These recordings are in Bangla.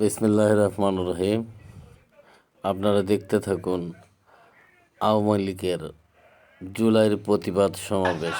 বিসমিল্লাহ রহমান রহিম। আপনারা দেখতে থাকুন আওয়ামী লীগের জুলাইয়ের প্রতিবাদ সমাবেশ।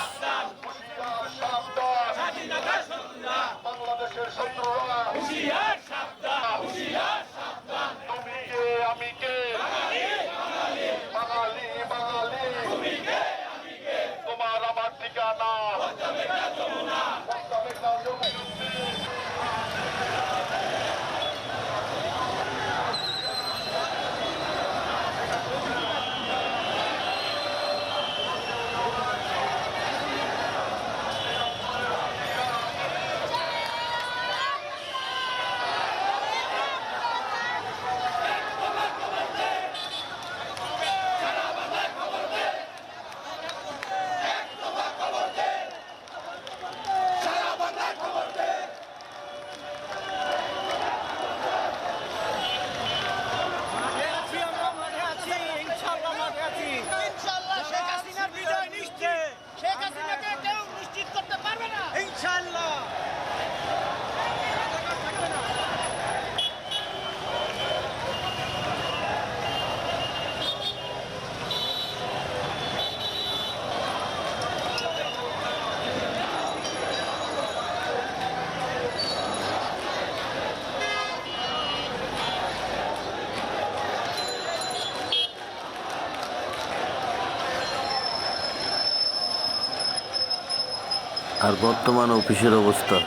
আর বর্তমান অফিসের অবস্থা।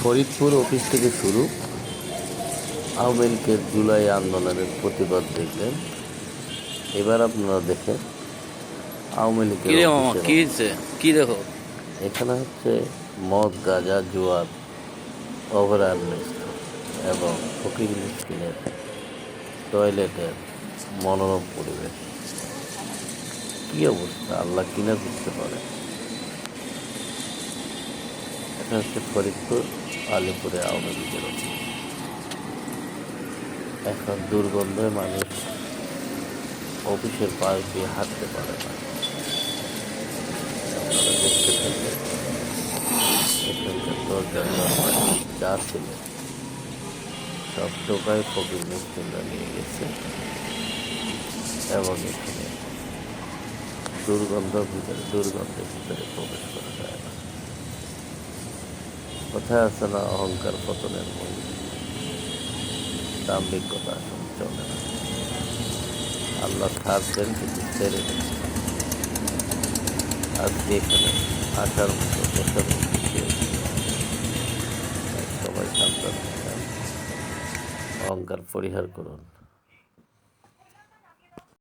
ফরিদপুর অফিস থেকে শুরু। আওয়ামী লীগের জুলাই আন্দোলনের প্রতিবাদ দেখলেন। এবার আপনারা দেখেন আওয়ামী লীগের কি দেখো এখানে হচ্ছে মদ গাঁজা জুয়ার ওভারঅ্যাল এবং ফকির মিসকিনের টয়লেটের মনোরম পরিবেশ। কি অবস্থা? আল্লাহ কিনা বুঝতে পারে? এটা হচ্ছে ফরিদপুর, আলিপুরে আওয়ামী লীগের এখন দুর্গন্ধে মানুষ অফিসের পাশ দিয়ে হাঁটতে পারে না। যা ছিল, সব টোকায় ফকির মুসলিমরা নিয়ে গেছে। এবং এখানে দুর্গন্ধ ভিতরে, দুর্গন্ধের ভিতরে প্রবেশ করা যায় না। কোথায় আছে না, অহংকার পতনের মূল। দাম্ভিকতা চলে না। আল্লাহ ছাড়ছেন কিন্তু ছেড়ে দেন আজকে এখানে আসার মতো বসার সবাই সাবধান অহংকার পরিহার করুন।